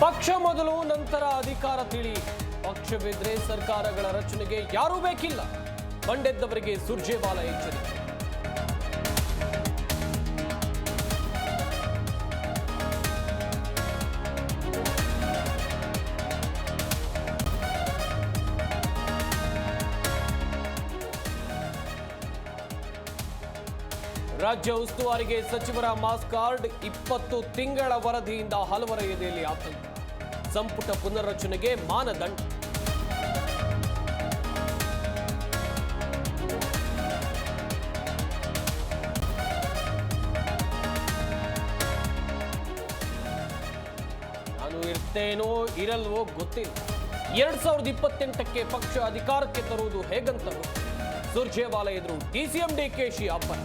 ಪಕ್ಷ ಮೊದಲು ನಂತರ ಅಧಿಕಾರ ತಿಳಿ. ಪಕ್ಷವಿದ್ರೆ ಸರ್ಕಾರಗಳ ರಚನೆಗೆ ಯಾರೂ ಬೇಕಿಲ್ಲ. ಬಂಡೆದ್ದವರಿಗೆ ಸುರ್ಜೇವಾಲ ಎಚ್ಚರಿಕೆ ರಾಜ್ಯ ಉಸ್ತುವಾರಿಗೆ ಸಚಿವರ ಮಾಸ್ ಕಾರ್ಡ್ ಇಪ್ಪತ್ತು ತಿಂಗಳ ವರದಿಯಿಂದ ಹಲವರ ಎದೆಯಲ್ಲಿ ಆತಂಕ. ಸಂಪುಟ ಪುನರ್ರಚನೆಗೆ ಮಾನದಂಡ. ನಾನು ಇರ್ತೇನೋ ಇರಲ್ವೋ ಗೊತ್ತಿಲ್ಲ. ಎರಡ್ ಸಾವಿರದ ಇಪ್ಪತ್ತೆಂಟಕ್ಕೆ ಪಕ್ಷ ಅಧಿಕಾರಕ್ಕೆ ತರುವುದು ಹೇಗಂತ ಗೊತ್ತಿಲ್ಲ. ಸುರ್ಜೇವಾಲ ಎದುರು ಡಿಸಿಎಂ ಡಿಕೆಶಿ ಅಬ್ಬರ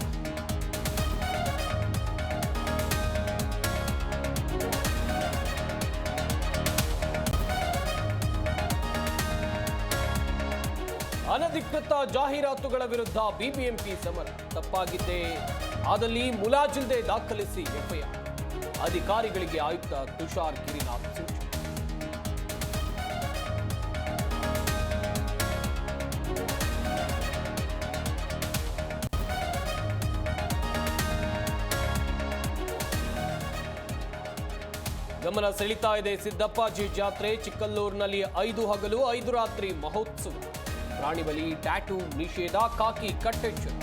ಅನಧಿಕೃತ ಜಾಹೀರಾತುಗಳ ವಿರುದ್ಧ ಬಿಬಿಎಂಪಿ ಸಮರ ತಪ್ಪಾಗಿದ್ದೇ ಆದಲ್ಲಿ ಮುಲಾಜಿಲ್ದೆ ದಾಖಲಿಸಿ ಎಫ್ಐಆರ್. ಅಧಿಕಾರಿಗಳಿಗೆ ಆಯುಕ್ತ ತುಷಾರ್ ಗಿರಿನಾಥ್ ಸೂಚನೆ. ಗಮನ ಸೆಳೀತಾ ಇದೆ ಸಿದ್ದಪ್ಪಾಜಿ ಜಾತ್ರೆ ಚಿಕ್ಕಲ್ಲೂರಿನಲ್ಲಿ ಐದು ಹಗಲು ಐದು ರಾತ್ರಿ ಮಹೋತ್ಸವ. ಪ್ರಾಣಿ ಬಲಿ ಟ್ಯಾಟೂ ನಿಷೇಧ ಕಾಕಿ ಕಟ್ಟೆಚ್ಚರ